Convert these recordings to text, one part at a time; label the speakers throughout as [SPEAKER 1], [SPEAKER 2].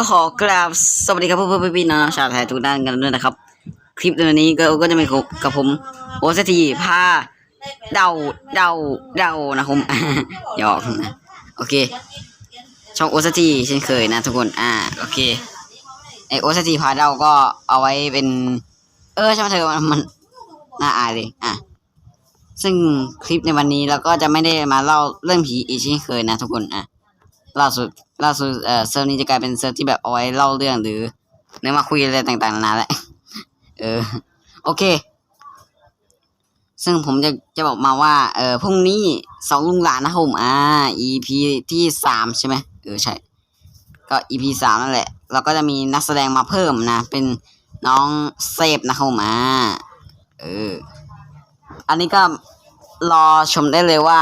[SPEAKER 1] ก็ขอกราบสวัสดีครับเพื่อนๆพี่ๆน้องชาวไทยทุกท่านกันด้วยนะครับ คลิปในวันนี้ก็ก็จะมีกับผมโอสทีพาเดาเดาเดานะผมหยอกนะโอเค ช่องโอสทีเช่นเคยนะทุกคนอ่าโอเคไอโอสทีพาเดาก็เอาไว้เป็น เออใช่ไหมเธอมันมันน่าอายเลยอะซึ่งคลิปในวันนี้เราก็จะไม่ได้มาเล่าเรื่องผีอีกเช่นเคยนะทุกคนอะ ล่าสุดล่าสุดเอ่อเซิร์ฟนี้จะกลายเป็นเซิร์ฟที่แบบเอาไว้เล่าเรื่องหรือเนื้อมาคุยอะไรต่างๆนานาแหละเออ โอเค ซึ่งผมจะจะบอกมาว่า เออพรุ่งนี้สองลุงหลานนะผมอ่า EP ที่สามใช่ไหมเออใช่ ก็ EP สามนั่นแหละ เราก็จะมีนักแสดงมาเพิ่มนะ เป็นน้องเซฟนะผมอ่าเออ อันนี้ก็รอชมได้เลยว่า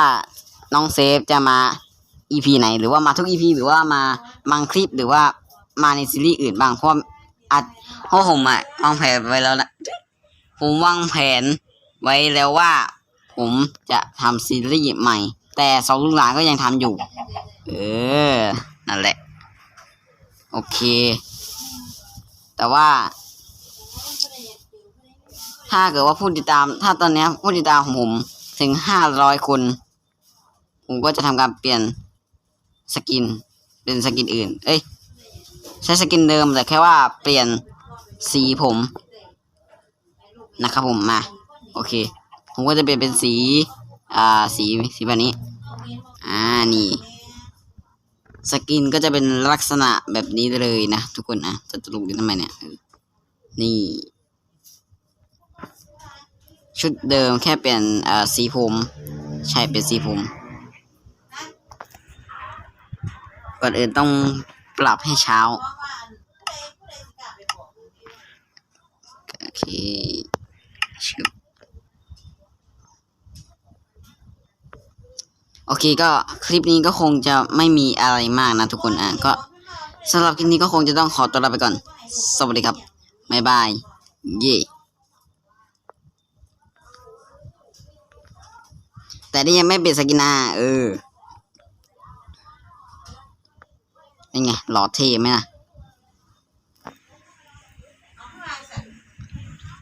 [SPEAKER 1] น้องเซฟจะมา EP ไหน หรือว่ามาทุก EP หรือว่ามาบางคลิปหรือว่ามาในซีรีส์อื่นบ้างเพราะอาจเพราะผมอะวางแผนไว้แล้วนะผมวางแผนไว้แล้วว่า ผมจะทำซีรีส์ใหม่ แต่สองลูกหลานก็ยังทำอยู่ เออ นั่นแหละ โอเค แต่ว่า ถ้าเกิดว่าผู้ติดตาม ถ้าตอนนี้ผู้ติดตามของผมถึงห้าร้อยคน ผมก็จะทำการเปลี่ยน สกิน เป็นสกินอื่น เอ้ย ใช้สกินเดิมแต่แค่ว่าเปลี่ยนสีผมนะครับผมมา โอเค ผมก็จะเปลี่ยนเป็นสี อ่า สี สีแบบนี้ อ่า นี่ สกินก็จะเป็นลักษณะแบบนี้เลยนะ ทุกคนนะ จะตลุกอยู่ทำไมเนี่ย นี่ ชุดเดิมแค่เปลี่ยน อ่อสีผม ใช่เป็นสีผม ก่อนอื่นต้องปรับให้เช้า โอเคชึบโอเคก็คลิปนี้ก็คงจะไม่มีอะไรมากนะทุกคนอะก็สำหรับคลิปนี้ก็คงจะต้องขอตัวลาไปก่อน สวัสดีครับ บ๊ายบาย เย่แต่นี่ยังไม่เป็นสกินาเออ นี่ไงหล่อเท่ไหมนะ